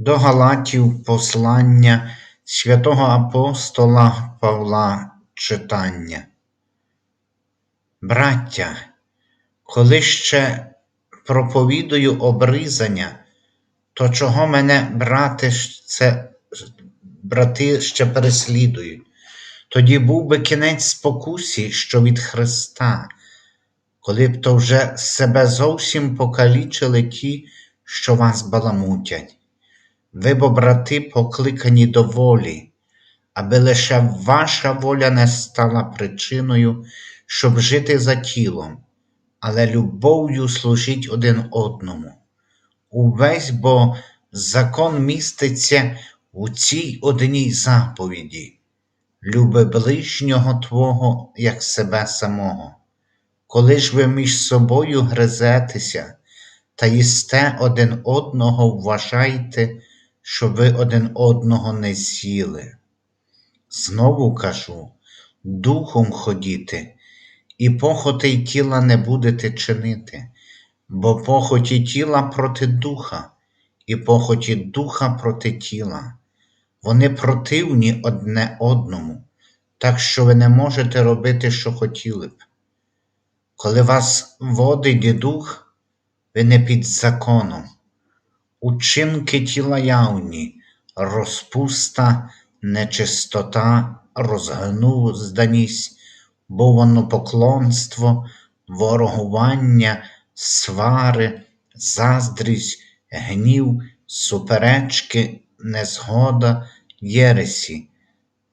До Галатів послання святого апостола Павла читання. Браття, коли ще проповідую обрізання, то чого мене брати це, брати ще переслідують? Тоді був би кінець спокусі, що від Христа, коли б то вже себе зовсім покалічили ті, що вас баламутять. Ви бо, брати, покликані до волі, аби лише ваша воля не стала причиною, щоб жити за тілом, але любов'ю служіть один одному. Увесь бо закон міститься у цій одній заповіді. Люби ближнього Твого, як себе самого. Коли ж ви між собою гризетеся та їсте один одного, вважайте, що ви один одного не з'їли. Знову кажу, духом ходіти, і похоти й тіла не будете чинити, бо похоті тіла проти духа, і похоті духа проти тіла. Вони противні одне одному, так що ви не можете робити, що хотіли б. Коли вас водить дух, ви не під законом. Учинки тіла явні, розпуста, нечистота, розгнузданість, бовонопоклонство, ворогування, свари, заздрість, гнів, суперечки, незгода, єресі,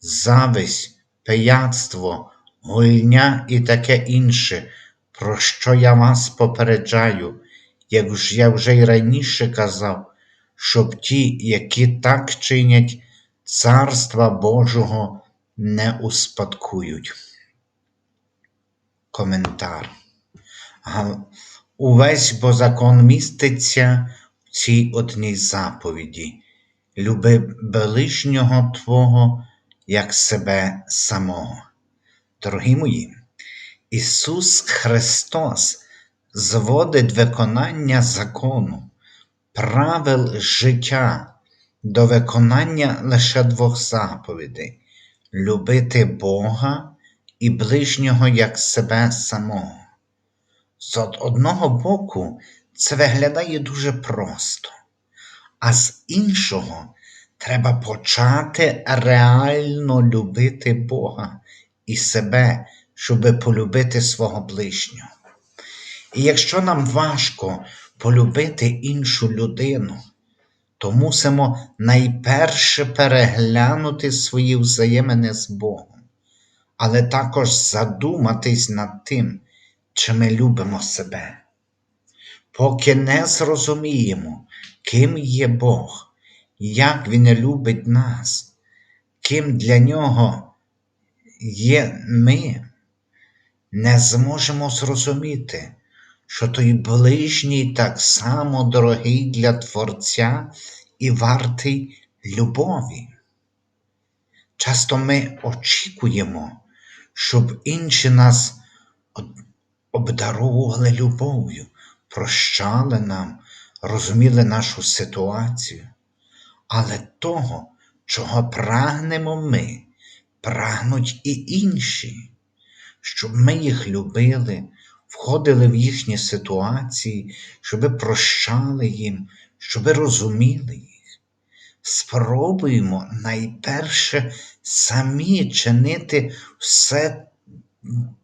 зависть, пияцтво, гульня і таке інше, про що я вас попереджаю, як я вже й раніше казав, щоб ті, які так чинять, царства Божого не успадкують. Коментар. Увесь бо закон міститься в цій одній заповіді. Люби ближнього Твого, як себе самого. Дорогі мої, Ісус Христос зводить виконання закону, правил життя до виконання лише двох заповідей любити Бога і ближнього як себе самого. З одного боку, це виглядає дуже просто, а з іншого треба почати реально любити Бога і себе, щоб полюбити свого ближнього. І якщо нам важко полюбити іншу людину, то мусимо найперше переглянути свої взаємини з Богом, але також задуматись над тим, чи ми любимо себе. Поки не зрозуміємо, ким є Бог, як Він любить нас, ким для нього є ми, не зможемо зрозуміти, що той ближній так само дорогий для Творця і вартий любові. Часто ми очікуємо, щоб інші нас обдаровували любов'ю, прощали нам, розуміли нашу ситуацію. Але того, чого прагнемо ми, прагнуть і інші, щоб ми їх любили, входили в їхні ситуації, щоб прощали їм, щоб розуміли їх. Спробуємо найперше самі чинити все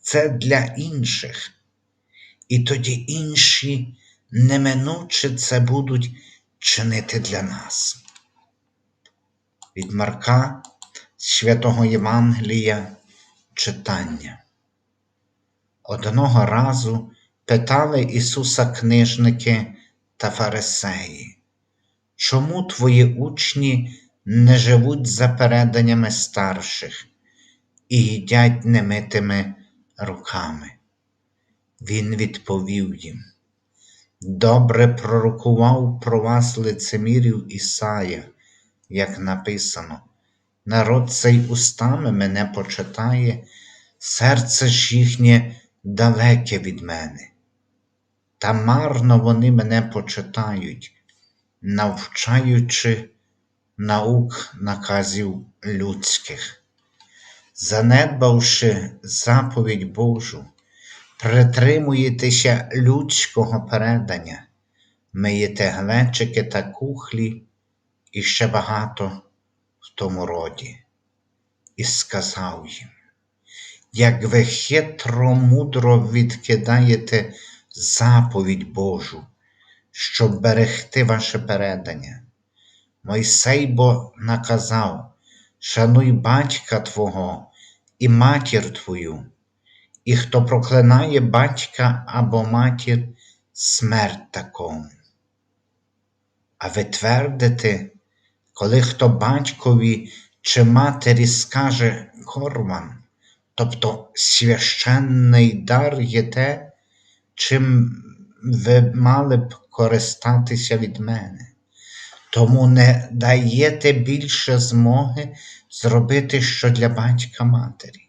це для інших. І тоді інші неминуче це будуть чинити для нас. Від Марка Святого Євангелія читання. Одного разу питали Ісуса книжники та фарисеї, чому твої учні не живуть за переданнями старших і їдять немитими руками. Він відповів їм. Добре пророкував про вас лицемірів Ісая, як написано. Народ цей устами мене почитає, серце ж їхнє далеке від мене. Та марно вони мене почитають, навчаючи наук наказів людських, занедбавши заповідь Божу, притримуєтеся людського передання, миєте глечики та кухлі і ще багато в тому роді, і сказав їм, як ви хитро мудро відкидаєте заповідь Божу, щоб берегти ваше передання. Мойсей бо наказав, шануй батька Твого і матір Твою, і хто проклинає батька або матір, смерть такому. А ви твердите, коли хто батькові чи матері скаже корван, тобто священний дар є те, чим ви мали б користатися від мене, тому не даєте більше змоги зробити що для батька матері.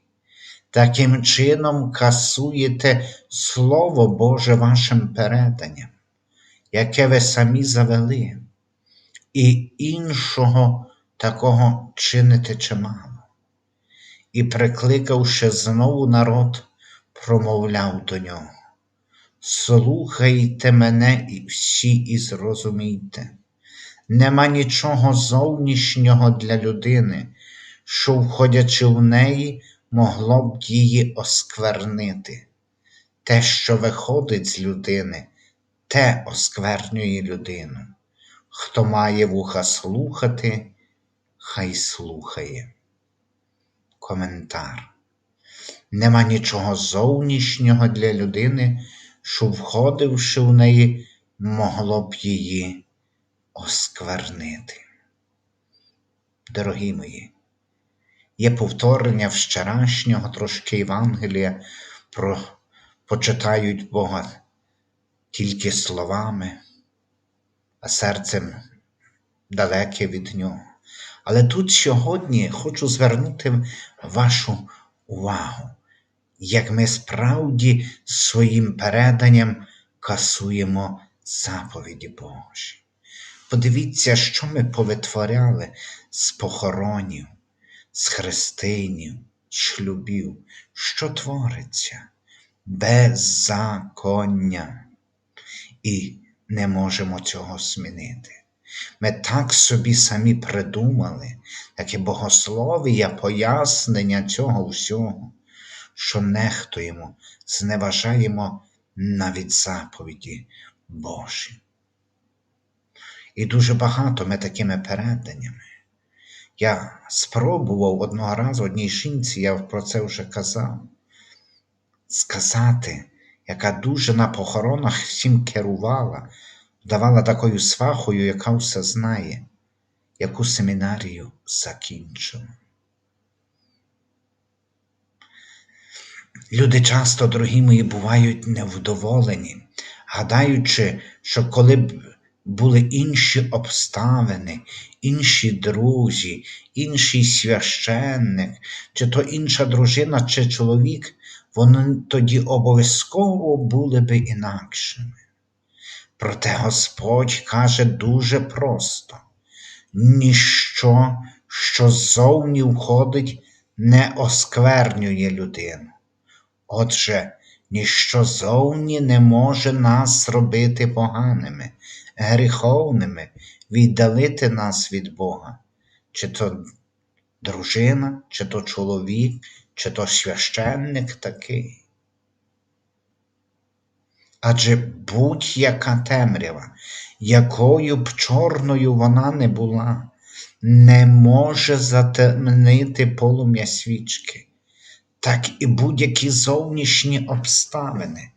Таким чином касуєте Слово Боже вашим переданням, яке ви самі завели, і іншого такого чините чимало. І, прикликавши знову народ, промовляв до нього. Слухайте мене і всі і зрозумійте. Нема нічого зовнішнього для людини, що, входячи в неї, могло б її осквернити. Те, що виходить з людини, те осквернює людину. Хто має вуха слухати, хай слухає. Коментар. Нема нічого зовнішнього для людини, що, входивши в неї, могло б її осквернити. Дорогі мої, є повторення вчорашнього трошки Євангелія про почитають Бога тільки словами, а серцем далеке від Нього. Але тут сьогодні хочу звернути вашу увагу, як ми справді своїм переданням касуємо заповіді Божі. Подивіться, що ми повитворяли з похоронів, з хрестинів, шлюбів, що твориться беззаконня. І не можемо цього змінити. Ми так собі самі придумали, таке богослов'я, пояснення цього всього, що нехтуємо, зневажаємо навіть заповіді Божі. І дуже багато ми такими переданнями. Я спробував одного разу одній жінці, я про це вже казав, сказати, яка дуже на похоронах всім керувала, давала такою свахою, яка все знає, яку семінарію закінчила. Люди часто, дорогі мої, бувають невдоволені, гадаючи, що коли б були інші обставини, інші друзі, інший священник, чи то інша дружина, чи чоловік, вони тоді обов'язково були би інакшими. Проте Господь каже дуже просто: ніщо, що ззовні входить, не осквернює людину. Отже, ніщо зовні не може нас робити поганими, гріховними, віддалити нас від Бога, чи то дружина, чи то чоловік, чи то священник такий. Адже будь-яка темрява, якою б чорною вона не була, не може затемнити полум'я свічки, так і будь-які зовнішні обставини,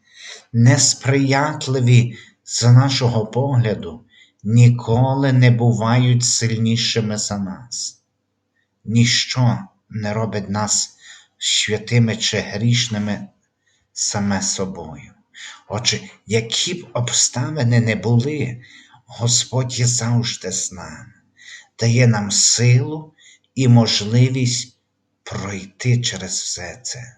несприятливі з нашого погляду, ніколи не бувають сильнішими за нас. Ніщо не робить нас святими чи грішними саме собою. Отже, які б обставини не були, Господь є завжди з нами, дає нам силу і можливість пройти через все це.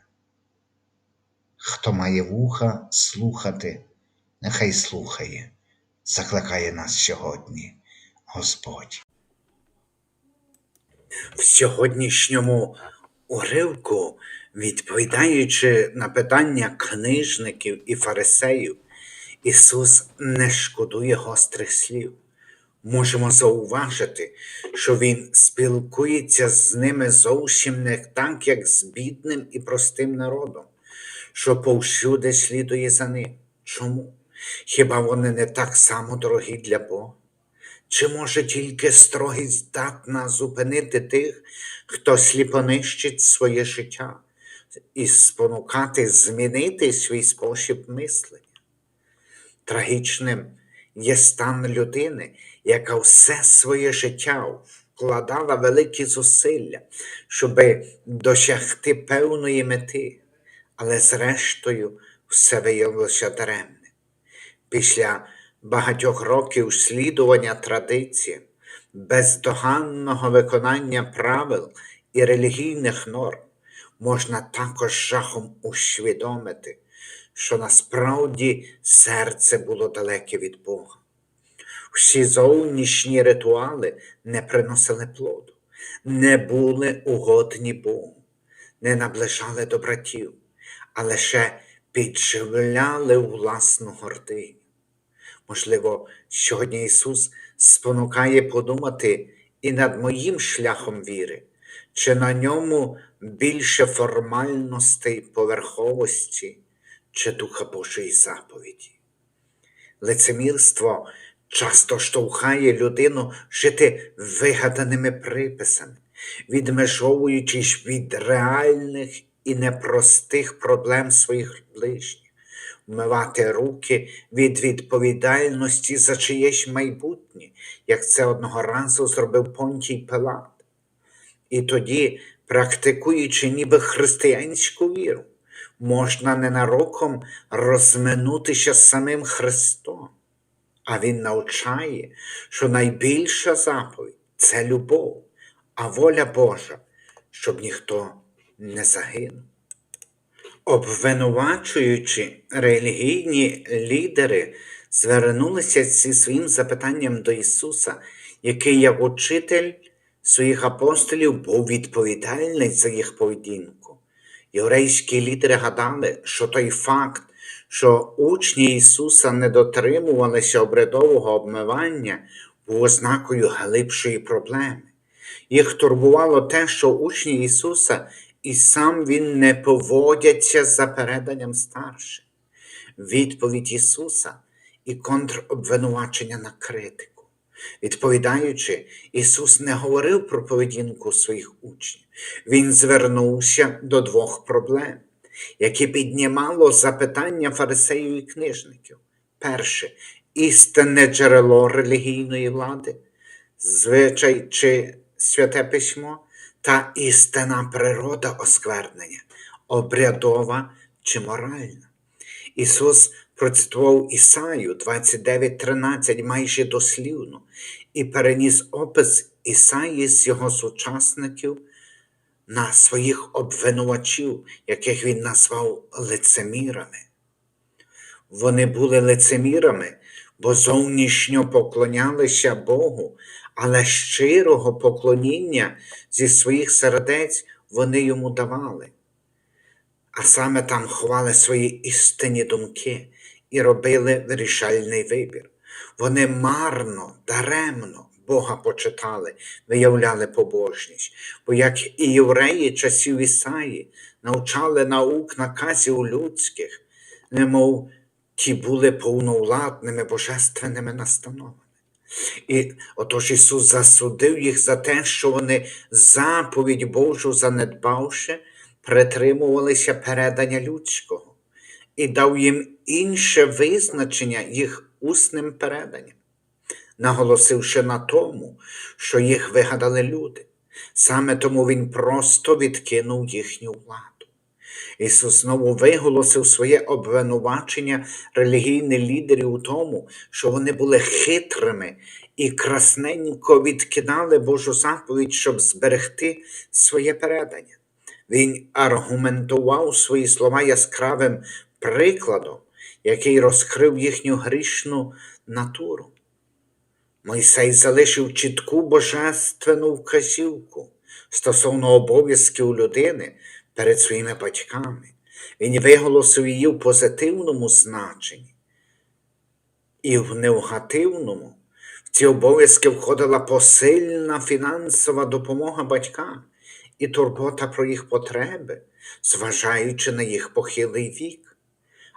Хто має вуха слухати, нехай слухає, закликає нас сьогодні Господь. в сьогоднішньому уривку, відповідаючи на питання книжників і фарисеїв, Ісус не шкодує гострих слів. Можемо зауважити, що Він спілкується з ними зовсім не так, як з бідним і простим народом, що повсюди слідує за ним. Чому? Хіба вони не так само дорогі для Бога? Чи може тільки строгість здатна зупинити тих, хто сліпо нищить своє життя і спонукати змінити свій спосіб мислення? Трагічним є стан людини, яка все своє життя вкладала великі зусилля, щоб досягти певної мети, але зрештою все виявилося даремним. Після багатьох років слідування традиціям, бездоганного виконання правил і релігійних норм, можна також жахом усвідомити, що насправді серце було далеке від Бога. Всі зовнішні ритуали не приносили плоду, не були угодні Богу, не наближали до братів, а лише підживляли власну гординю. Можливо, сьогодні Ісус спонукає подумати і над моїм шляхом віри, чи на ньому більше формальностей, поверховості, чи Духа Божої заповіді. Лицемірство часто штовхає людину жити вигаданими приписами, відмежовуючись від реальних і непростих проблем своїх ближніх вмивати руки від відповідальності за чиєсь майбутнє, як це одного разу зробив Понтій Пилат. І тоді, практикуючи ніби християнську віру, можна ненароком розминутися з самим Христом. А Він навчає, що найбільша заповідь це любов, а воля Божа, щоб ніхто не загинув. Обвинувачуючи релігійні лідери, звернулися зі своїм запитанням до Ісуса, який, як учитель своїх апостолів, був відповідальний за їх поведінку. Єврейські лідери гадали, що той факт, що учні Ісуса не дотримувалися обрядового обмивання, був ознакою глибшої проблеми. Їх турбувало те, що учні Ісуса і сам Він не поводяться за переданням старших. Відповідь Ісуса і контробвинувачення на критику. Відповідаючи, Ісус не говорив про поведінку своїх учнів. Він звернувся до двох проблем, які піднімало запитання фарисеїв і книжників. Перше істинне джерело релігійної влади, звичай чи святе письмо та істинна природа осквернення, обрядова чи моральна. Ісус процитував Ісаю 29.13 майже дослівно і переніс опис Ісаї з його сучасників на своїх обвинувачів, яких він назвав лицемірами. Вони були лицемірами, бо зовнішньо поклонялися Богу, але щирого поклоніння зі своїх сердець вони йому давали. А саме там ховали свої істинні думки і робили вирішальний вибір. Вони марно, даремно Бога почитали, виявляли побожність, бо як і євреї часів Ісаї навчали наук наказів людських, немов ті були повновладними божественними настановами. І отож Ісус засудив їх за те, що вони заповідь Божу занедбавши, притримувалися передання людського і дав їм інше визначення їх усним переданням. наголосивши на тому, що їх вигадали люди. Саме тому Він просто відкинув їхню владу. Ісус знову виголосив своє обвинувачення релігійних лідерів у тому, що вони були хитрими і красненько відкидали Божу заповідь, щоб зберегти своє передання. Він аргументував свої слова яскравим прикладом, який розкрив їхню грішну натуру. Мойсей залишив чітку божественну вказівку стосовно обов'язків людини перед своїми батьками. Він виголосив її в позитивному значенні і в негативному. В ці обов'язки входила посильна фінансова допомога батькам і турбота про їх потреби, зважаючи на їх похилий вік.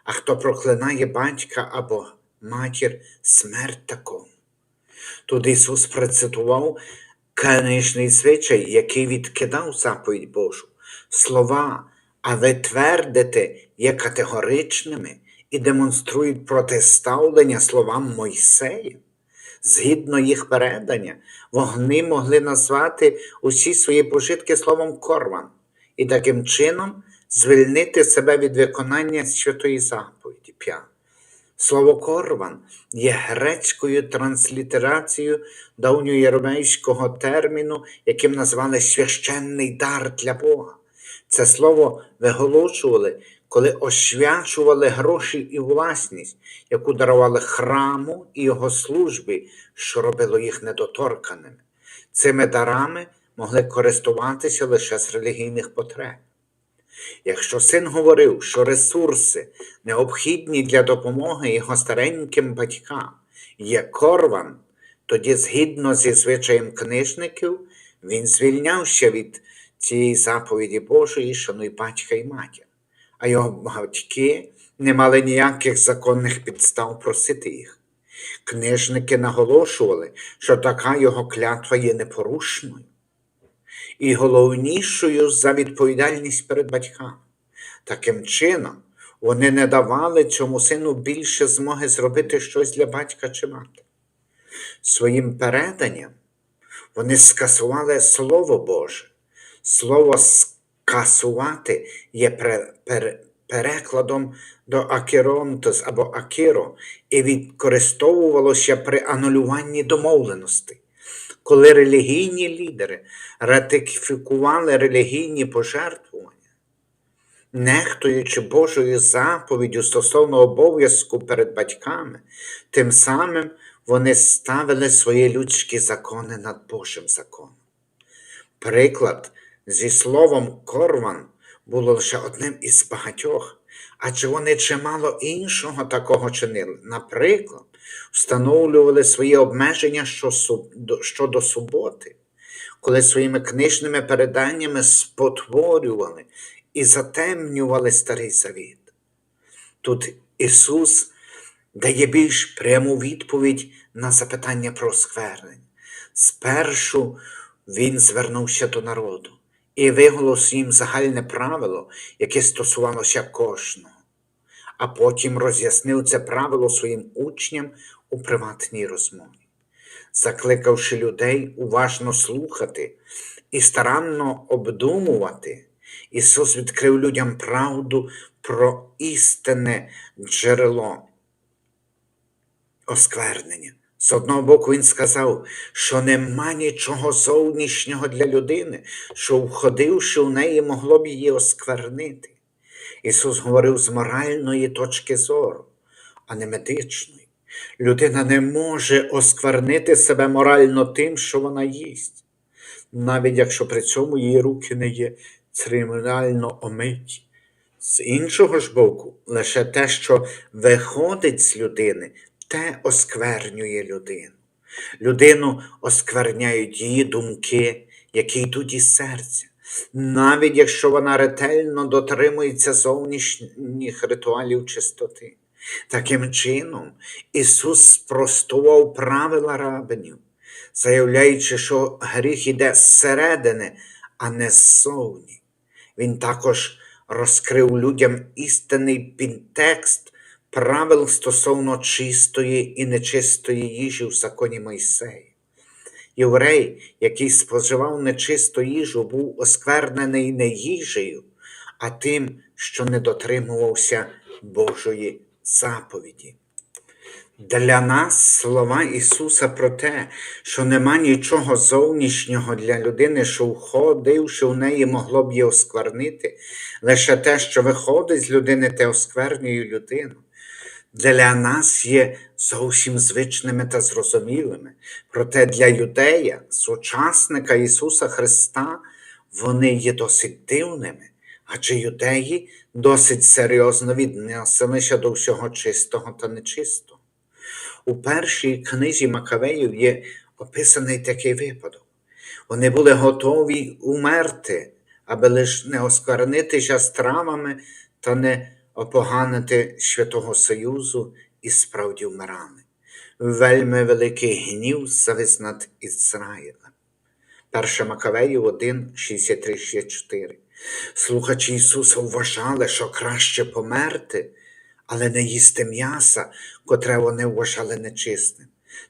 А хто проклинає батька або матір, смерть такому. Тут Ісус процитував каничний звичай, який відкидав заповідь Божу. Слова, а ви твердите, є категоричними і демонструють протиставлення словам Мойсея. Згідно їх передання, вогни могли назвати усі свої пожитки словом корван і таким чином звільнити себе від виконання святої заповіді. 5. Слово корван є грецькою транслітерацією давньоєврейського терміну, яким назвали священний дар для Бога. Це слово виголошували, коли освячували гроші і власність, яку дарували храму і його службі, що робило їх недоторканими. Цими дарами могли користуватися лише з релігійних потреб. Якщо син говорив, що ресурси, необхідні для допомоги його стареньким батькам, є корван, тоді, згідно зі звичаєм книжників, він звільнявся від цієї заповіді Божої, шануй батька і матір, а його батьки не мали ніяких законних підстав просити їх. Книжники наголошували, що така його клятва є непорушною і головнішою за відповідальність перед батьками. Таким чином, вони не давали цьому сину більше змоги зробити щось для батька чи матері. Своїм переданням вони скасували Слово Боже. Слово скасувати є перекладом до акеронтос або акіро і використовувалося при анулюванні домовленостей. Коли релігійні лідери ратифікували релігійні пожертвування, нехтуючи Божою заповіддю стосовно обов'язку перед батьками, тим самим вони ставили свої людські закони над Божим законом. Приклад зі словом корван було лише одним із багатьох, адже вони чимало іншого такого чинили. Наприклад, встановлювали свої обмеження щодо суботи, коли своїми книжними переданнями спотворювали і затемнювали старий завіт. Тут Ісус дає більш пряму відповідь на запитання про сквернення. Спершу Він звернувся до народу і виголосив їм загальне правило, яке стосувалося кожного, а потім роз'яснив це правило своїм учням у приватній розмові, закликавши людей уважно слухати і старанно обдумувати. Ісус відкрив людям правду про істинне джерело осквернення. З одного боку, він сказав, що нема нічого зовнішнього для людини, що, входивши в неї, могло б її осквернити. Ісус говорив з моральної точки зору, а не медичної. Людина не може осквернити себе морально тим, що вона їсть, навіть якщо при цьому її руки не є церемоніально омиті. З іншого ж боку, лише те, що виходить з людини, те осквернює людину. Людину оскверняють її думки, які йдуть із серця, навіть якщо вона ретельно дотримується зовнішніх ритуалів чистоти. Таким чином, Ісус спростував правила рабинів, заявляючи, що гріх іде зсередини, а не ззовні. Він також розкрив людям істинний підтекст правил стосовно чистої і нечистої їжі в законі Мойсея. Єврей, який споживав нечисту їжу, був осквернений не їжею, а тим, що не дотримувався Божої заповіді. Для нас слова Ісуса про те, що нема нічого зовнішнього для людини, що входивши в неї, могло б її осквернити, лише те, що виходить з людини, те осквернює людину. Для нас є зовсім звичними та зрозумілими. Проте для юдея, сучасника Ісуса Христа, вони є досить дивними, адже юдеї досить серйозно відносилися до всього чистого та нечистого. У першій книзі Макавеїв є описаний такий випадок. Вони були готові умерти, аби лиш не осквернитися стравами та не опоганити Святого Союзу і справді вмирали. Вельми великий гнів завис над Ізраїлем. Перша Макавеїв 1, 63, 64. Слухачі Ісуса вважали, що краще померти, але не їсти м'яса, котре вони вважали нечистим.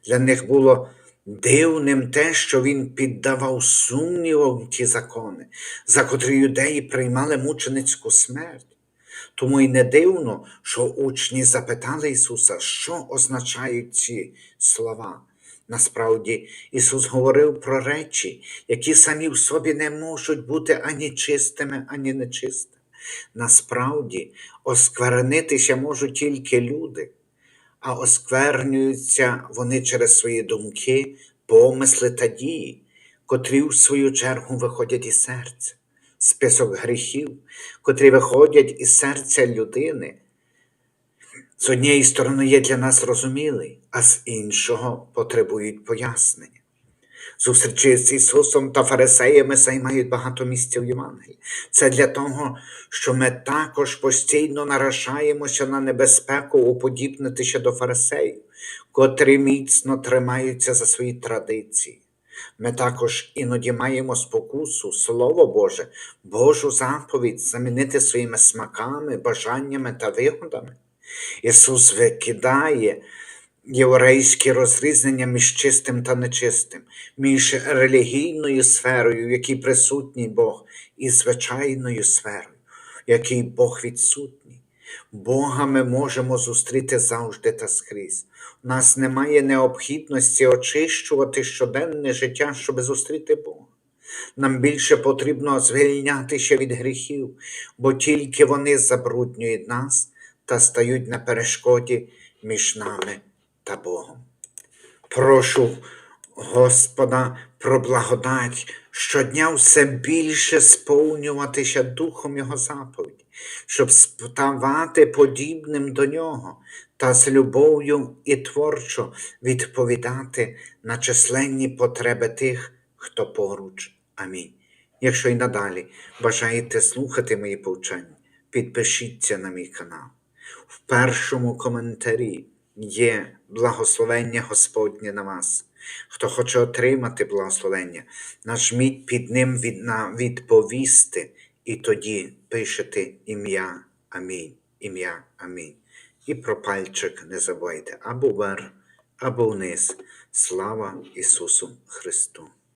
Для них було дивним те, що він піддавав сумнівам ті закони, за котрі юдеї приймали мученицьку смерть. Тому й не дивно, що учні запитали Ісуса, що означають ці слова. Насправді, Ісус говорив про речі, які самі в собі не можуть бути ані чистими, ані нечистими. Насправді, осквернитися можуть тільки люди, а осквернюються вони через свої думки, помисли та дії, котрі в свою чергу виходять із серця. Список гріхів, котрі виходять із серця людини, з однієї сторони є для нас зрозумілий, а з іншого потребують пояснення. Зустрічі з Ісусом та фарисеями займають багато місця в Євангелії. Це для того, що ми також постійно наражаємося на небезпеку уподібнитися до фарисеїв, котрі міцно тримаються за свої традиції. Ми також іноді маємо спокусу, Слово Боже, Божу заповідь замінити своїми смаками, бажаннями та вигодами. Ісус викидає єврейське розрізнення між чистим та нечистим, між релігійною сферою, в якій присутній Бог, і звичайною сферою, в якій Бог відсутній. Бога ми можемо зустріти завжди та скрізь. У нас немає необхідності очищувати щоденне життя, щоб зустріти Бога. Нам більше потрібно звільнятися від гріхів, бо тільки вони забруднюють нас та стають на перешкоді між нами та Богом. Прошу Господа про благодать щодня все більше сповнюватися Духом Його заповіді, щоб ставати подібним до Нього та з любов'ю і творчо відповідати на численні потреби тих, хто поруч. Амінь. Якщо й надалі бажаєте слухати мої повчання, підпишіться на мій канал. В першому коментарі є благословення Господнє на вас. Хто хоче отримати благословення, нажміть під ним від, на відповісти, і тоді пишете ім'я Амінь, ім'я Амінь. І про пальчик не забувайте або вверх, або вниз. Слава Ісусу Христу!